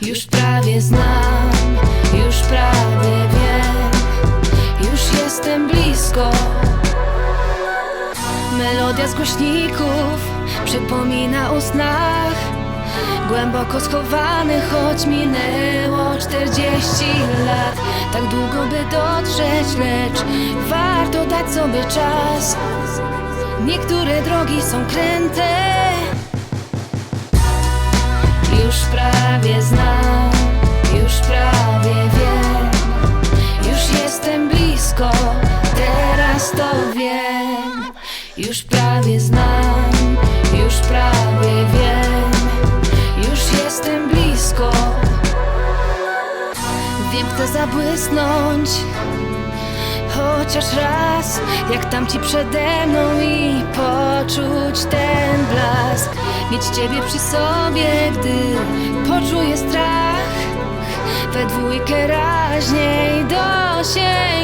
Już prawie znam, już prawie wiem. Już jestem blisko. Melodia z głośników przypomina o snach. Głęboko schowany, choć minęło 40 lat. Tak długo by dotrzeć, lecz warto dać sobie czas. Niektóre drogi są kręte. Już prawie znam, już prawie wiem. Już jestem blisko, teraz to wiem. Już prawie znam, już prawie wiem. Już jestem blisko. Wiem, chcę zabłysnąć. Chociaż raz, jak tamci przede mną i poczuć ten blask. Mieć Ciebie przy sobie, gdy poczuję strach. We dwójkę raźniej dosięgnąć gwiazd